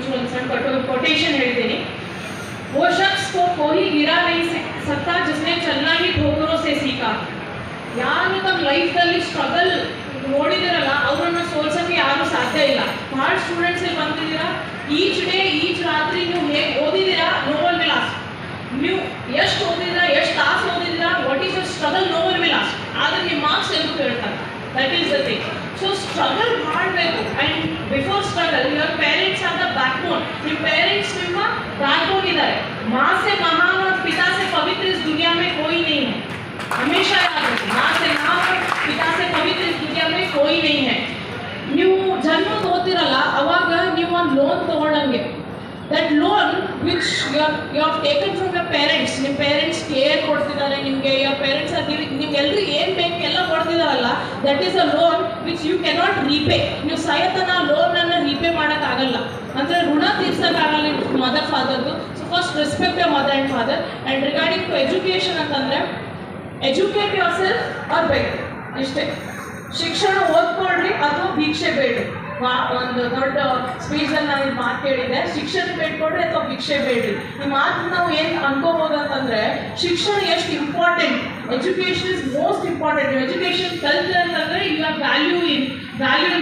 ಮುಂಚೆ ಒಂದು ಸಣ್ಣ ಕೊಟೇಶನ್ ಹೇಳ್ತೀನಿ वो शख्स को कोई गिरा नहीं सकता जिसने चलना ही ठोकरों से सीखा ಯಾರು ತಮ್ಮ ಲೈಫ್ನಲ್ಲಿ ಸ್ಟ್ರಗಲ್ ನೋಡಿದಿರಲ್ಲ ಅವರನ್ನ ಸೋಲ್ಸಕ್ಕೆ ಯಾರು ಸಾಧ್ಯ ಇಲ್ಲ ಭಾಳ ಸ್ಟೂಡೆಂಟ್ಸ್ ಇಲ್ಲಿ ಬಂದಿದ್ದೀರಾ ಈಚ್ ಡೇ ಈಚ್ ರಾತ್ರಿ ನೀವು ಹೇಗೆ ಓದಿದ್ದೀರಾ ನೋ ಒನ್ ವಿಲ್ ಆಸ್ಕ್ ನೀವು ಎಷ್ಟು ಓದಿದ್ದೀರಾ ಎಷ್ಟು ತಾಸು ಓದಿದ್ದೀರಾ what is your struggle no one will ask ಆದ್ರೆ ನಿಮ್ಮ ಮಾರ್ಕ್ಸ್ ಎಂದು ಕೇಳ್ತಾರೆ that is the thing so struggle ಮಾಡಬೇಕು and before struggle your parents माँ से महान और पिता से पवित्र इस दुनिया में कोई नहीं है हमेशा याद रखें माँ से महान और पिता से पवित्र इस दुनिया में कोई नहीं है ನೀವು ಜನ್ಮ ಓದ್ತಿರಲ್ಲ ಅವಾಗ ನೀವು ಒಂದು loan ತಗೊಳಂಗೆ that loan which you you are taken from your parents ನಿಮ್ಮ ಪೇರೆಂಟ್ಸ್ ಕೇರ್ ಕೊಡ್ತಿದ್ದಾರೆ ನಿಮಗೆ ಯುವರ್ ಪೇರೆಂಟ್ಸ್ ಆರ್ ಗಿವಿಂಗ್ ನಿಮ್ಗೆ ಎಲ್ರಿಗೆ ಏನು ಬೇಕು ಎಲ್ಲ ಕೊಡ್ತಿದಾರಲ್ಲ that is a loan which you cannot repay ನೀವು ಸಯತನ ಲೋನನ್ನು ರೀಪೇ ಮಾಡೋಕ್ಕಾಗಲ್ಲ ಅಂದರೆ ಋಣ ತೀರ್ಸೋಕ್ಕಾಗಲ್ಲ ನಿಮ್ಮ mother ಫಾದರ್ದು first respect your mother and father and regarding to education ಅಂತಂದರೆ ಎಜುಕೇಟ್ ಯುವರ್ ಸೆಲ್ಫ್ ಆರ್ ಬೇಕು ಇಷ್ಟೇ. ಶಿಕ್ಷಣ ಓದ್ಕೊಳ್ರಿ ಅಥವಾ ಭಿಕ್ಷೆ ಬೇಡ್ರಿ. ಒಂದು ದೊಡ್ಡ ಸ್ಪೀಚಲ್ಲಿ ನಾನು ಇಲ್ಲಿ ಮಾತು ಕೇಳಿದ್ದೆ ಶಿಕ್ಷಣ ಬೇಡ್ಕೊಡ್ರಿ ಅಥವಾ ಭಿಕ್ಷೆ ಬೇಡ್ರಿ. ಈ ಮಾತು ನಾವು ಏನು ಅಂತಂದ್ರೆ ಶಿಕ್ಷಣ ಎಷ್ಟು important education is most important education culture ಅಂತಂದ್ರೆ ಯು ವ್ಯಾಲ್ಯೂ ಇನ್ ವ್ಯಾಲ್ಯೂ